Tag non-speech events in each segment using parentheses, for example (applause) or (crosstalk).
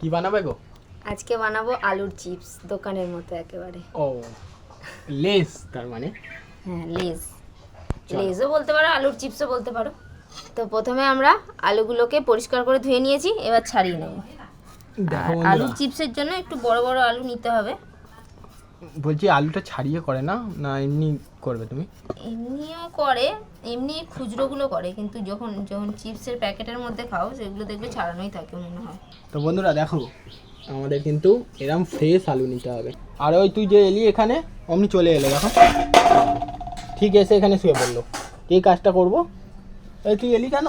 কি বানাবে গো? আজকে বানাবো আলুর চিপস দোকানের মতো একেবারে। ও লেস তার মানে? হ্যাঁ লেস। লেসও বলতে পারো আলুর চিপসও বলতে পারো। তো প্রথমে আমরা আলুগুলোকে পরিষ্কার করে ধুয়ে নিয়েছি এবার ছাড়িয়ে নেব। আলুর চিপসের জন্য একটু বড় বড় আলু নিতে হবে। বলছি আলুটা ছাড়িয়ে করে না? না এমনি করবে তুমি? এমনিও করে এমনি খুচরোগুলো করে কিন্তু যখন যখন চিপসের প্যাকেটের মধ্যে খাও সেগুলো দেখবে ছাড়ানোই থাকে মনে হয়। তো বন্ধুরা দেখো আমাদের কিন্তু এরম ফ্রেশ আলু নিতে হবে। আর ওই তুই যে এলি এখানে অমনি চলে এলো দেখো। ঠিক এসে এখানে শুয়ে পড়ল। কি কাজটা করব? এই তুই এলি কেন?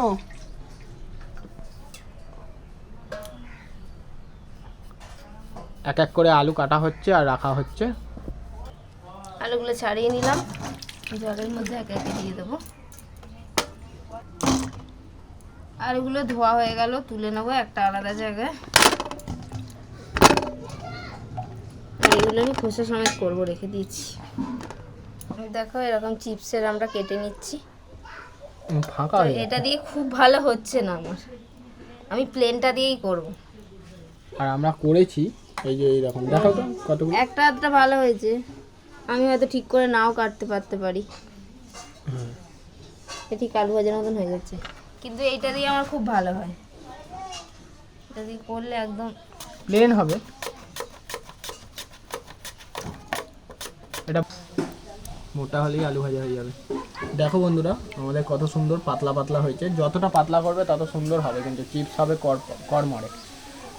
এক এক করে আলু কাটা হচ্ছে আর রাখা হচ্ছে। আলুগুলো ছাড়িয়ে নিলাম। জলের মধ্যে এক একে দিয়ে দেবো। আলুগুলো ধোয়া হয়ে গেল তুলে নেব একটা আলাদা জায়গায়। এগুলো আমি খোসা সমেত করব রেখে দিয়েছি দেখো এরকম চিপসের আমরা কেটে নিচ্ছি। এটা দিয়ে খুব ভালো হচ্ছে না আমার। আমি প্লেনটা দিয়েই করব। আর আমরা করেছি এই যে এইরকম দেখো তো কতগুলো। একটা আধটা ভালো হয়েছে। আমি হয়তো ঠিক করে নাও কাটতে পারতে পারি। হুম। এ ঠিক আলু ভাজার মতন হয়ে যাচ্ছে। কিন্তু এইটা দিয়ে আমার খুব ভালো হয়। এটা দিয়ে করলে একদম প্লেন হবে। এটা মোটা হলেই আলু ভাজা হয়ে যাবে। দেখো বন্ধুরা আমাদের কত সুন্দর পাতলা পাতলা হয়েছে। যতটা পাতলা করবে তত সুন্দর হবে কিন্তু চিপস হবে কর কড়মড়ে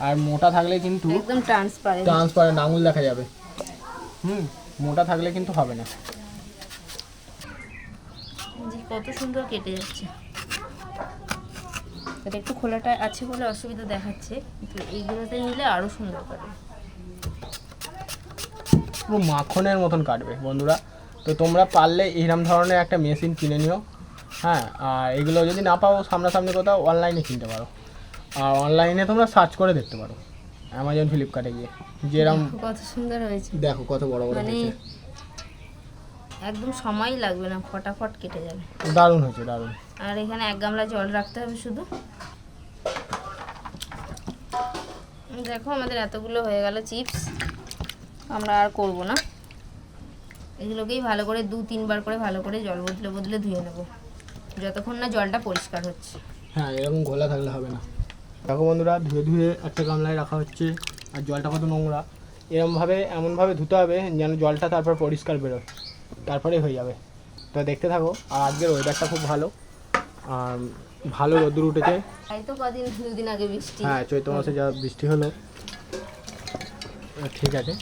আর মোটা থাকলে কিন্তু একদম ট্রান্সপারেন্ট ট্রান্সপারেন্ট আঙুল দেখা যাবে। হুম মোটা থাকলে কিন্তু হবে না। কত সুন্দর কেটে যাচ্ছে। এটা একটু খোলাটা আছে বলে অসুবিধা দেখাচ্ছে কিন্তু এইগুলোতে নিলে আরও সুন্দর করে পুরো মাখনের মতন কাটবে বন্ধুরা। তো তোমরা পারলে এরম ধরনের একটা মেশিন কিনে নিও। হ্যাঁ আর এগুলো যদি না পাও সামনাসামনি কোথাও অনলাইনে কিনতে পারো। আর অনলাইনে তোমরা সার্চ করে দেখতে পারো। অ্যামাজন ফ্লিপকার্টে গিয়ে। যেরম কত সুন্দর হয়েছে। দেখো কত বড় বড় মানে হয়েছে। একদম সময় লাগবে না ফটাফট কেটে যাবে। দারুণ হয়েছে দারুণ। আর এখানে এক গামলা জল রাখতে হবে শুধু। দেখো আমাদের এতগুলো হয়ে গেল চিপস। আমরা আর করব না। এগুলোকেই ভালো করে দু তিনবার করে ভালো করে জল বদলে বদলে ধুয়ে নেব। যতক্ষণ না জলটা পরিষ্কার হচ্ছে। হ্যাঁ এরকম ঘোলা থাকলে হবে না। দেখো বন্ধুরা ধুয়ে ধুয়ে একটা গামলায় রাখা হচ্ছে আর জলটা কত নোংরা। এরমভাবে এমনভাবে ধুতে হবে যেন জলটা তারপর পরিষ্কার বেরোয় তারপরে হয়ে যাবে। তো দেখতে থাকো আর আজকের ওয়েদারটা খুব ভালো। আর ভালো রোদ্দুর উঠেছে। হ্যাঁ চৈত্র মাসে যা বৃষ্টি হলো। ঠিক আছে।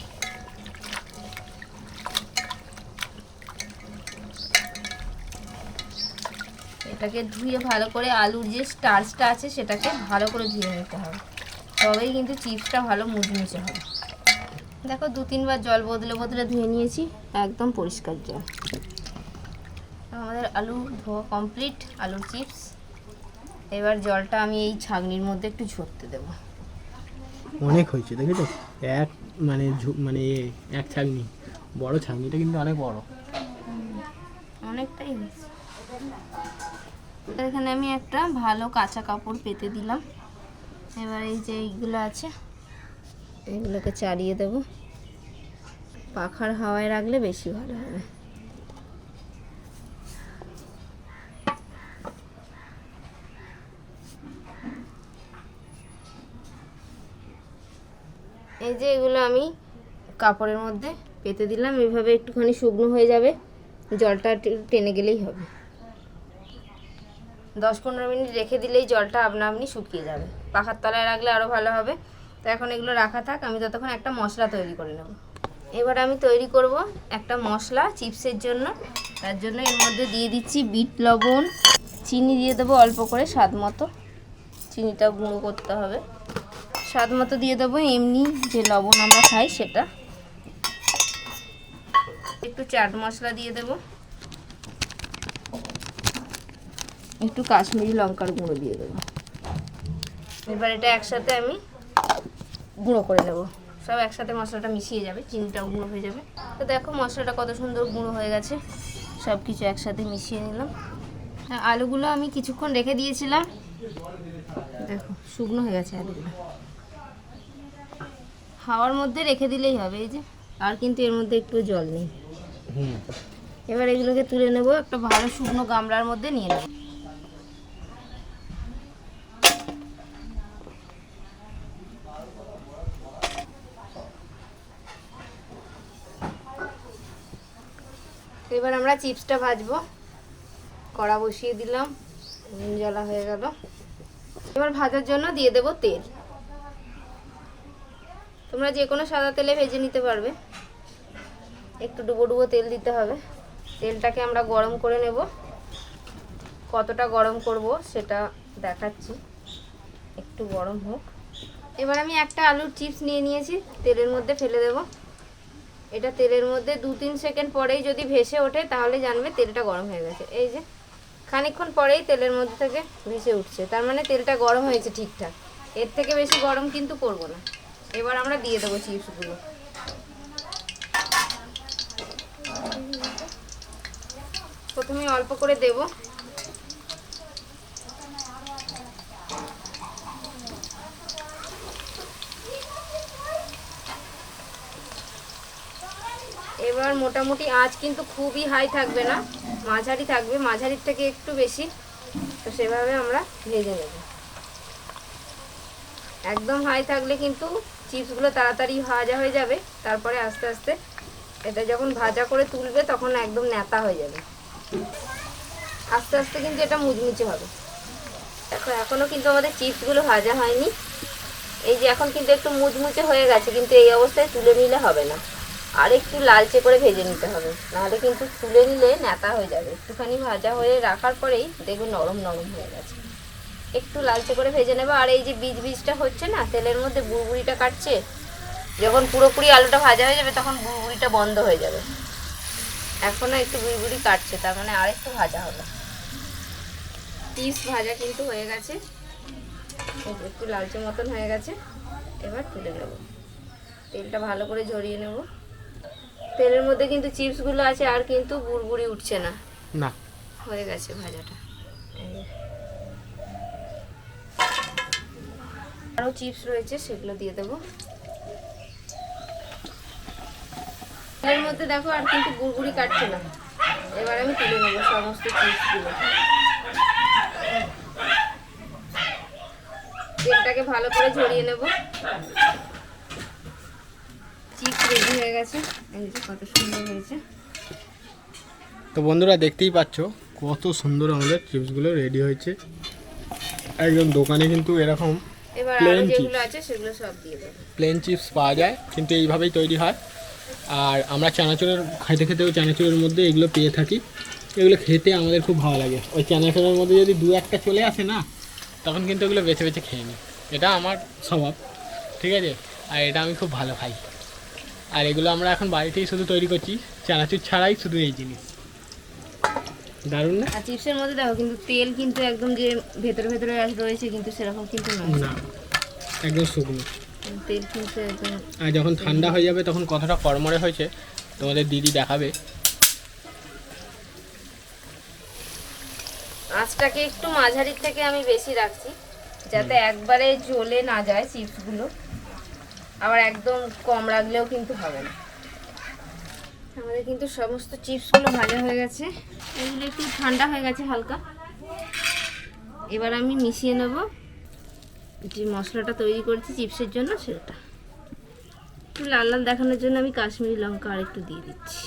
এটাকে ধুয়ে ভালো করে আলুর যে স্টার্চটা আছে সেটাকে ভালো করে ধুয়ে নিতে হবে। তবেই কিন্তু চিপসটা ভালো মুচমুচে হবে। দেখো দু তিনবার জল বদলে বদলে ধুয়ে নিয়েছি একদম পরিষ্কার জল। আমাদের আলু ধোয়া কমপ্লিট আলুর চিপস এবার জলটা আমি এই ছাগনির মধ্যে একটু ঝরতে দেবো। অনেক হয়েছে দেখেছ এক মানে মানে এক ছাগনি বড় ছাগনিটা কিন্তু অনেক বড়। অনেকটাই হয়েছে। এখানে আমি একটা ভালো কাঁচা কাপড় পেতে দিলাম। এবার এই যে এইগুলো আছে, এগুলোকে চালিয়ে দেব। পাখার হাওয়ায় রাখলে বেশি ভালো হবে। এই যে এগুলো আমি কাপড়ের মধ্যে পেতে দিলাম। এভাবে একটুখানি শুকনো হয়ে যাবে। জলটা টেনে গেলেই হবে। দশ পনেরো মিনিট রেখে দিলেই জলটা আপনা আপনি শুকিয়ে যাবে। পাখার তলায় রাখলে আরও ভালো হবে। তো এখন এগুলো রাখা থাক, আমি ততক্ষণ একটা মশলা তৈরি করে নেব। এবার আমি তৈরি করব একটা মশলা চিপসের জন্য। তার জন্য এর মধ্যে দিয়ে দিচ্ছি বিট লবণ। চিনি দিয়ে দেবো অল্প করে স্বাদ মতো। চিনিটা গুঁড়ো করতে হবে। স্বাদ মতো দিয়ে দেবো এমনি যে লবণ আমরা খাই সেটা। একটু চাট মশলা দিয়ে দেবো। একটু কাশ্মীরি লঙ্কার গুঁড়ো দিয়ে দেবো। এবার এটা একসাথে আমি গুঁড়ো করে নেব। সব একসাথে মশলাটা মিশিয়ে যাবে চিনিটাও গুঁড়ো হয়ে যাবে। তো দেখো মশলাটা কত সুন্দর গুঁড়ো হয়ে গেছে। সব কিছু একসাথে মিশিয়ে নিলাম। আলুগুলো আমি কিছুক্ষণ রেখে দিয়েছিলাম। দেখো শুকনো হয়ে গেছে আলুগুলো। হাওয়ার মধ্যে রেখে দিলেই হবে এই যে। আর কিন্তু এর মধ্যে একটু জল নেই। এবার এগুলোকে তুলে নেব একটা ভালো শুকনো গামলার মধ্যে নিয়ে নেব। এবার আমরা চিপসটা ভাজবো। কড়া বসিয়ে দিলাম জ্বালা হয়ে গেল। এবার ভাজার জন্য দিয়ে দেব তেল। তোমরা যে কোনো সাদা তেলে ভেজে নিতে পারবে। একটু ডুবো ডুবো তেল দিতে হবে। তেলটাকে আমরা গরম করে নেব। কতটা গরম করব সেটা দেখাচ্ছি। একটু গরম হোক। এবার আমি একটা আলুর চিপস নিয়ে নিয়েছি, তেলের মধ্যে ফেলে দেব। এটা তেলের মধ্যে দু তিন সেকেন্ড পরেই যদি ভেসে ওঠে, তাহলে জানবে তেলটা গরম হয়ে গেছে। এই যে, খানিকক্ষণ পরেই তেলের মধ্যে থেকে ভেসে উঠছে। তার মানে তেলটা গরম হয়েছে ঠিকঠাক। এর থেকে বেশি গরম কিন্তু করব না। এবার আমরা দিয়ে দেবো চিপসগুলো। প্রথমে অল্প করে দেব। এবার মোটামুটি আঁচ কিন্তু খুবই হাই থাকবে না। মাঝারি থাকবে মাঝারির থেকে একটু বেশি। তো সেভাবে আমরা ভেজে নেব। একদম হাই থাকলে কিন্তু চিপসগুলো তাড়াতাড়ি ভাজা হয়ে যাবে। তারপরে আস্তে আস্তে এটা যখন ভাজা করে তুলবে তখন একদম নেতা হয়ে যাবে। আস্তে আস্তে কিন্তু এটা মুচমুচে হবে। দেখো এখনও কিন্তু আমাদের চিপসগুলো ভাজা হয়নি। এই যে এখন কিন্তু একটু মুচমুচে হয়ে গেছে, কিন্তু এই অবস্থায় তুলে নিলে হবে না। আর একটু লালচে করে ভেজে নিতে হবে। নাহলে কিন্তু তুলে নিলে নেতা হয়ে যাবে। একটুখানি ভাজা হয়ে রাখার পরেই দেখবে নরম নরম হয়ে গেছে। একটু লালচে করে ভেজে নেবে। আর এই যে বীজ বীজটা হচ্ছে না, তেলের মধ্যে বুড়বুড়িটা কাটছে, যখন পুরোপুরি আলুটা ভাজা হয়ে যাবে তখন বুড়বুড়িটা বন্ধ হয়ে যাবে। এখনও একটু বুড়বুড়ি কাটছে, তার মানে আর একটু ভাজা হবে। চিপস ভাজা কিন্তু হয়ে গেছে। একটু লালচে মতন হয়ে গেছে। এবার তুলে নেব। তেলটা ভালো করে ঝরিয়ে নেব। তেলের মধ্যে কিন্তু চিপসগুলো আছে আর কিন্তু বুড়বুড়ি উঠছে না। না। হয়ে গেছে ভাজাটা। আরও চিপস রয়েছে সেগুলো দিয়ে দেবো। তেলের মধ্যে দেখো আর কিন্তু গুড়গুড়ি কাটছে না। এবার আমি তুলে নেব সমস্ত চিপসগুলো। তেলটাকে ভালো করে ঝরিয়ে নেব। চিপস রেডি হয়ে গেছে। এই যে কত সুন্দর হয়েছে। তো বন্ধুরা দেখতেই পাচ্ছ কত সুন্দর আমাদের চিপসগুলো রেডি হয়েছে। একদম দোকানে কিন্তু এরকম chips। যেগুলো আছে সেগুলো সব দিয়ে প্লেন চিপস পাওয়া যায় কিন্তু এইভাবেই তৈরি হয়। আর আমরা চানাচুরের খাইতে খেতেও চানাচুরের মধ্যে এগুলো পেয়ে থাকি। এগুলো খেতে আমাদের খুব ভালো লাগে। ওই চানাচুরের মধ্যে যদি দু একটা চলে আসে না তখন কিন্তু এগুলো বেছে বেছে খেয়ে নিই। এটা আমার স্বভাব ঠিক আছে? আর এটা আমি খুব ভালো খাই। আর এগুলো আমরা এখন বাড়িতেই শুধু তৈরি করছি। চানাচুর ছাড়াই শুধু এই জিনিস। দারুণ না? আর চিপসের মধ্যে দেখো কিন্তু তেল কিন্তু একদম যে ভেতরে ভেতরে রয়েছে কিন্তু সেরকম কিন্তু না একদম শুকনো। তেল কিন্তু একদম আর যখন ঠান্ডা হয়ে যাবে তখন কতটা কড়মড়ে হয়েছে। তোমাদের দিদি দেখাবে। আঁচটাকে একটু মাঝারির থেকে আমি বেশি রাখছি যাতে একবারে জ্বলে না যায় চিপসগুলো। আবার একদম কম রাখলেও কিন্তু হবে না। আমাদের কিন্তু সমস্ত চিপসগুলো ভাজা হয়ে গেছে। এগুলো একটু ঠান্ডা হয়ে গেছে হালকা। এবার আমি মিশিয়ে নেব। যে মশলাটা তৈরি করেছি চিপসের জন্য সেটা। একটু লাল লাল দেখানোর জন্য আমি কাশ্মীরি লঙ্কা আর একটু দিয়ে দিচ্ছি।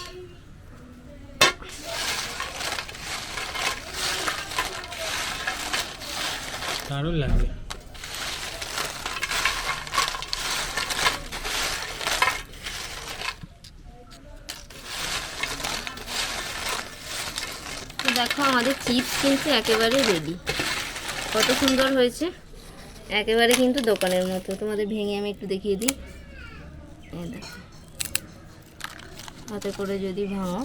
দারুণ লাগবে। দেখো আমাদের চিপস কিন্তু একেবারে রেডি কত সুন্দর হয়েছে। একেবারে কিন্তু দোকানের মতো। তোমাদের ভেঙে আমি একটু দেখিয়ে দিই। দেখো। হাতে করে যদি ভাঙো।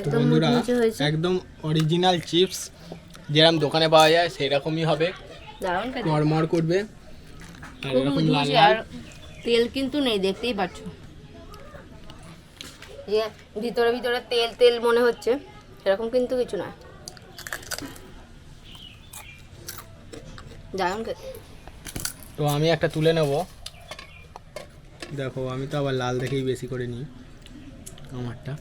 একদম মুচমুচে হয়েছে। একদম অরিজিনাল চিপস যেরকম দোকানে পাওয়া যায় সেরকমই হবে। মরমর করবে। আর খুব এরকম লাল মুচমুচে লাল। আর তেল কিন্তু নেই দেখতেই পাচ্ছ। যে ভিতরে ভিতরে তেল তেল মনে হচ্ছে এরকম কিন্তু কিছু না। দারুণ খেতে তো আমি একটা তুলে নেব। দেখো আমি তো আবার লাল দেখেই বেশি করে নিই আমারটা।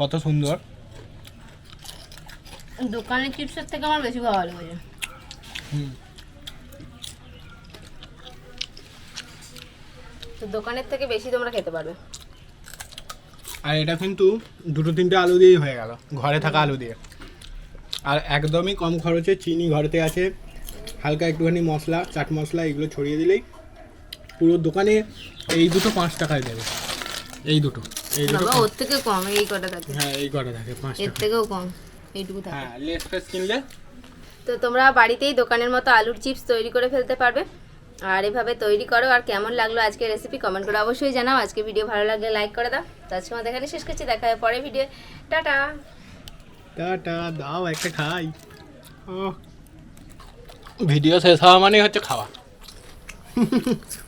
কত সুন্দর। দোকানের চিপসের থেকে আমার বেশি ভালো লেগেছে হুম। তো দোকানের থেকে বেশি তোমরা খেতে পারবে। আর এটা কিন্তু দুটো তিনটে আলু দিয়েই হয়ে গেল ঘরে থাকা আলু দিয়ে। আর একদমই কম খরচে চিনি ঘরেতে আছে হালকা একটুখানি মশলা চাট মশলা এগুলো ছড়িয়ে দিলেই পুরো দোকানে এই দুটো পাঁচ টাকায় দেবে। এই দুটো এই দুটো ওর থেকে কম এই কটা থাকে। হ্যাঁ এই কটা থাকে পাঁচ এর থেকেও কম এইটুকু থাকে। হ্যাঁ লেস ফেস কিনলে? তো তোমরা বাড়িতেই দোকানের মতো আলুর চিপস তৈরি করে ফেলতে পারবে। আর এভাবে তৈরি করো আর কেমন লাগল আজকে রেসিপি কমেন্ট করে অবশ্যই জানাও। আজকে ভিডিও ভালো লাগলে লাইক করে দাও। তো আজকে আমাদের এখানে শেষ করছি দেখা হবে পরে ভিডিও টাটা! টাটা দাও একটা খাই। ভিডিও শেষ হওয়া মানে হচ্ছে খাওয়া। (laughs)